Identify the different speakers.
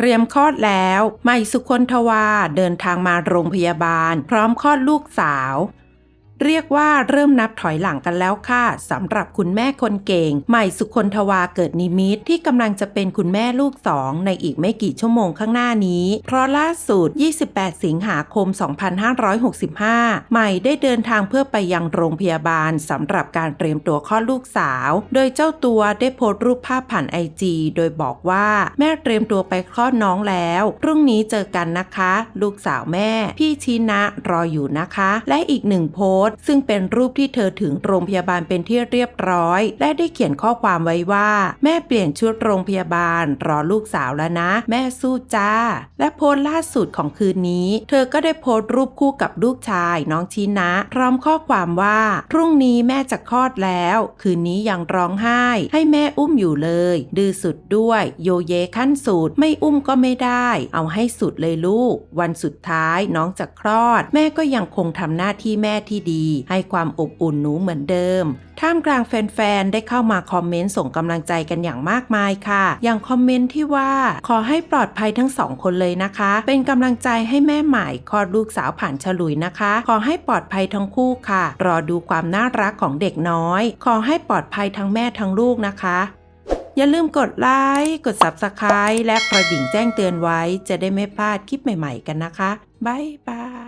Speaker 1: เตรียมคลอดแล้ว ใหม่สุคนทวาเดินทางมาโรงพยาบาล พร้อมคลอดลูกสาว เรียกว่าเริ่มนับถอยหลังกันแล้วค่ะสำหรับคุณแม่คนเก่ง ใหม่สุคนทวาเกิดนิมิตที่กำลังจะเป็นคุณแม่ลูกสองในอีกไม่กี่ชั่วโมงข้างหน้านี้ เพราะล่าสุด 28 สิงหาคม 2565 ใหม่ได้เดินทางเพื่อไปยังโรงพยาบาลสำหรับการเตรียมตัวคลอดลูกสาว โดยเจ้าตัวได้โพสต์รูปภาพผ่านไอจีโดยบอกว่าแม่เตรียมตัวไปคลอดน้องแล้วพรุ่งนี้เจอกันนะคะ ลูกสาวแม่ พี่ชีนะรออยู่นะคะ และอีกหนึ่งโพสต์ซึ่งเป็นรูปที่เธอถึงโรงพยาบาลเป็นที่เรียบร้อย และได้เขียนข้อความไว้ว่า แม่เปลี่ยนชุดโรงพยาบาล รอลูกสาวแล้วนะ แม่สู้จ้า และโพสต์ล่าสุดของคืนนี้ เธอก็ได้โพสต์รูปคู่กับลูกชาย น้องชีนะ พร้อมข้อความว่า พรุ่งนี้แม่จะคลอดแล้ว คืนนี้ยังร้องไห้ ให้แม่อุ้มอยู่เลย ดื้อสุดด้วย โยเยขั้นสุดไม่อุ้มก็ไม่ได้ เอาให้สุดเลยลูก วันสุดท้ายน้องจะคลอด แม่ก็ยังคงทำหน้าที่แม่ที่ดีให้ความอบอุ่นหนูเหมือนเดิม ท่ามกลางแฟนๆ ได้เข้ามาคอมเมนต์ส่งกำลังใจกันอย่างมากมายค่ะ อย่างคอมเมนต์ที่ว่าขอให้ปลอดภัยทั้งสองคนเลยนะคะ เป็นกำลังใจให้แม่ใหม่คลอดลูกสาวผ่านฉลุยนะคะ ขอให้ปลอดภัยทั้งคู่ค่ะ รอดูความน่ารักของเด็กน้อย ขอให้ปลอดภัยทั้งแม่ทั้งลูกนะคะอย่าลืมกดไลค์ กด Subscribe และกระดิ่งแจ้งเตือนไว้ จะได้ไม่พลาดคลิปใหม่ๆกันนะคะ บ๊ายบาย